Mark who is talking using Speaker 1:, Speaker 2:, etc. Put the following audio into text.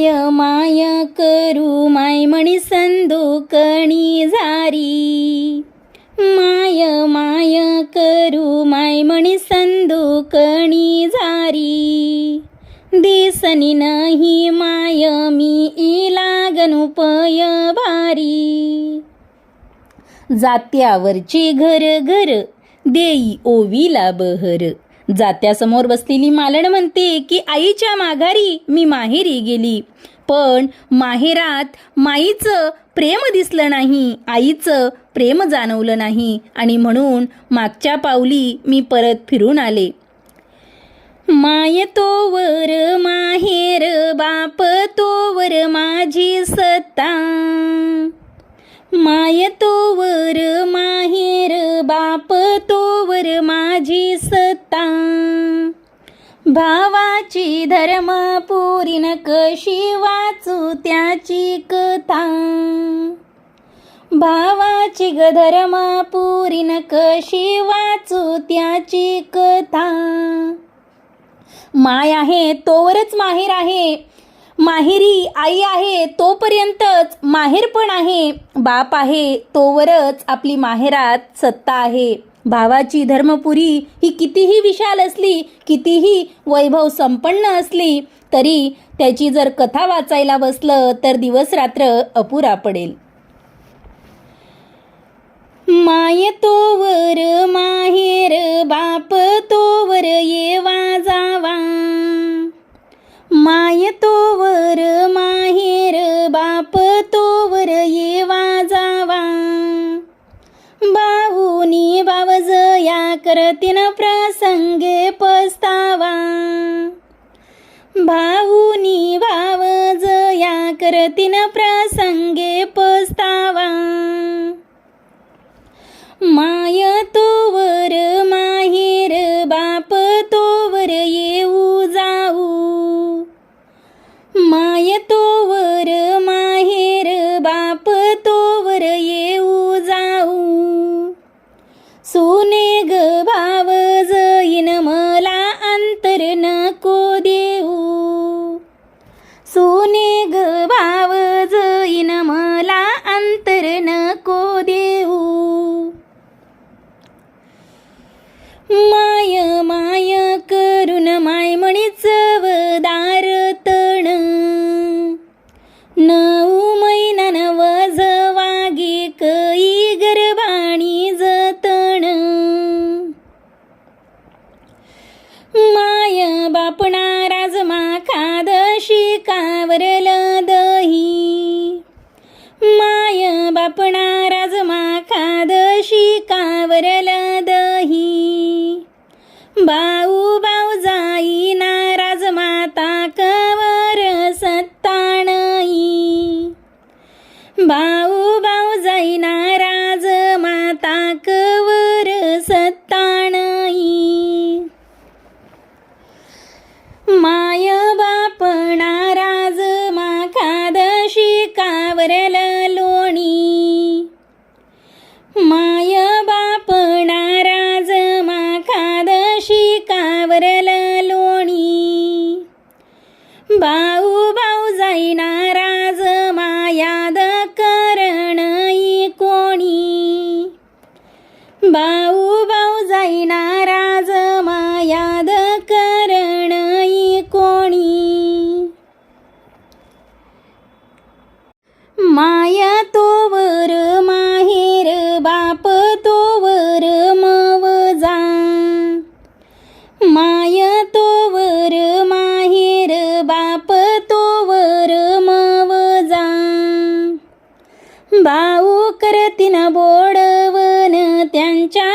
Speaker 1: माय माय करू मायमणी संदूकणी झारी. माय माय करू मायमणी संदूकणी झारी. दिसनी नाही माय मी इलागन पय भारी. जात्यावरची घर घर देई ओवीला बहर. जात्यासमोर बसलेली मालण म्हणते की आईच्या माघारी मी माहेरी गेली. पण माहेरात माईचं प्रेम दिसलं नाही आईचं प्रेम जाणवलं नाही आणि म्हणून मागच्या पावली मी परत फिरून आले. माय तोवर माहेर बाप तोवर माझी सत्ता. माय तोवर माहेर बाप तोवर माझी सत्ता. भावाची धर्म पुरीन कशी वाचू त्याची कथा? भावाची ग धर्म पुरीन कशी वाचू त्याची कथा? माय आहे तोवरच माहेर आहे. माहेरी आई आहे तोपर्यंतच माहेर पण आहे. बाप आहे तोवरच आपली माहेरात सत्ता आहे. भावाची धर्मपुरी ही कितीही विशाल असली कितीही वैभव संपन्न असली तरी त्याची जर कथा वाचायला बसलं तर दिवस रात्र अपुरा पडेल. माय तोवर माहेर बाप तोवर येवा जावा माय तोवर माहेर बाप तोवर करतीन प्रसंगे पस्तावा. माय तोवर माहेर बाप तोवर येऊ जाऊ. माय तोवर कावरल दही. माय बापणा राजमा खादशी कावरल दही. बाऊ बाऊ जाई नाराज माता कवर सत्ताणई बाऊ बाऊ जाई नाराज माता कवर सत्ताणई मा राज माखादशी कावरल लोणी. माय बाप नाराज माखादशी कावरल लोणी. भाऊ भाऊ जाई नाराज मायाद करणई कोणी. भाऊ भाऊ जाई नाराज माया तोवर माहेर बाप तोवर मवजा माय तोवर माहेर बाप तोवर मवजा भाऊ करतीन बोडवन त्यांच्या